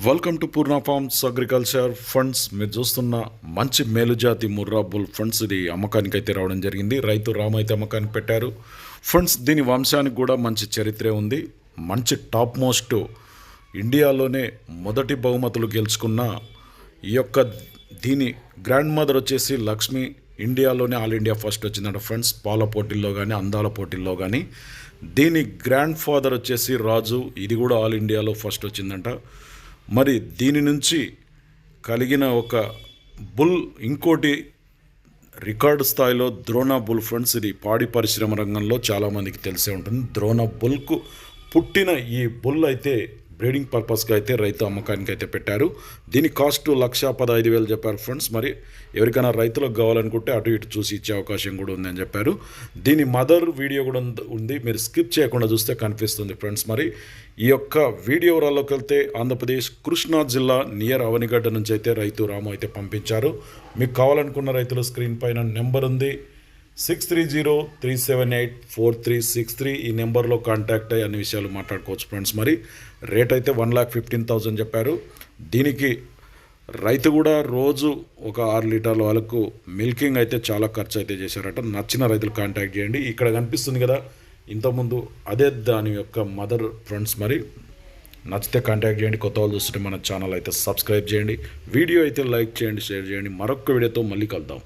Welcome to Purna farms agriculture funds మీరు చూస్తున్న మంచి మేలుజాతి ముర్రా బుల్ ఫండ్స్ ఇది అమ్మకానికి అయితే రావడం జరిగింది. రైతు రామ్ అయితే అమ్మకానికి పెట్టారు. ఫండ్స్ దీని వంశానికి కూడా మంచి చరిత్రే ఉంది. మంచి టాప్ మోస్ట్ ఇండియాలోనే మొదటి బహుమతులు గెలుచుకున్న ఈ యొక్క దీని గ్రాండ్ మదర్ వచ్చేసి లక్ష్మి ఇండియాలోనే ఆల్ ఇండియా ఫస్ట్ వచ్చిందంట ఫ్రెండ్స్ పాల పోటీల్లో కానీ అందాల పోటీల్లో కానీ దీని గ్రాండ్ ఫాదర్ వచ్చేసి రాజు. ఇది కూడా ఆల్ ఇండియాలో ఫస్ట్ వచ్చిందంట. మరి దీని నుంచి కలిగిన ఒక బుల్ ఇంకోటి రికార్డు స్థాయిలో ద్రోణ బుల్ ఫ్రెండ్స్ ఇది పాడి పరిశ్రమ రంగంలో చాలామందికి తెలిసే ఉంటుంది. ద్రోణ బుల్కు పుట్టిన ఈ బుల్ అయితే బ్రీడింగ్ పర్పస్గా అయితే రైతు అమ్మకానికి అయితే పెట్టారు. దీని కాస్ట్ లక్ష పదహైదు వేలు చెప్పారు ఫ్రెండ్స్. మరి ఎవరికైనా రైతులకు కావాలనుకుంటే అటు ఇటు చూసి ఇచ్చే అవకాశం కూడా ఉందని చెప్పారు. దీని మదర్ వీడియో కూడా ఉంది- మీరు స్కిప్ చేయకుండా చూస్తే కనిపిస్తుంది ఫ్రెండ్స్. మరి ఈ యొక్క వీడియో వివరాల్లోకి వెళ్తే ఆంధ్రప్రదేశ్ కృష్ణా జిల్లా నియర్ అవనిగడ్డ నుంచి అయితే రైతు రాము అయితే పంపించారు. మీకు కావాలనుకున్న రైతుల స్క్రీన్ పైన నెంబర్ ఉంది. Six three zero three seven eight four three six three ఈ నెంబర్లో కాంటాక్ట్ అయ్యి అన్ని విషయాలు మాట్లాడుకోవచ్చు ఫ్రెండ్స్. మరి రేట్ అయితే వన్ ల్యాక్ ఫిఫ్టీన్ థౌజండ్ చెప్పారు. దీనికి రైతు కూడా రోజు ఒక ఆరు లీటర్ల వరకు మిల్కింగ్ అయితే చాలా ఖర్చు అయితే చేశారట. నచ్చిన రైతులు కాంటాక్ట్ చేయండి. ఇక్కడ కనిపిస్తుంది కదా ఇంతకుముందు అదే దాని యొక్క మదర్ ఫ్రెండ్స్. మరి నచ్చితే కాంటాక్ట్ చేయండి. కొత్త వాళ్ళు చూస్తుంటే మన ఛానల్ అయితే సబ్స్క్రైబ్ చేయండి. వీడియో అయితే లైక్ చేయండి షేర్ చేయండి. మరొక వీడియోతో మళ్ళీ కలుద్దాం.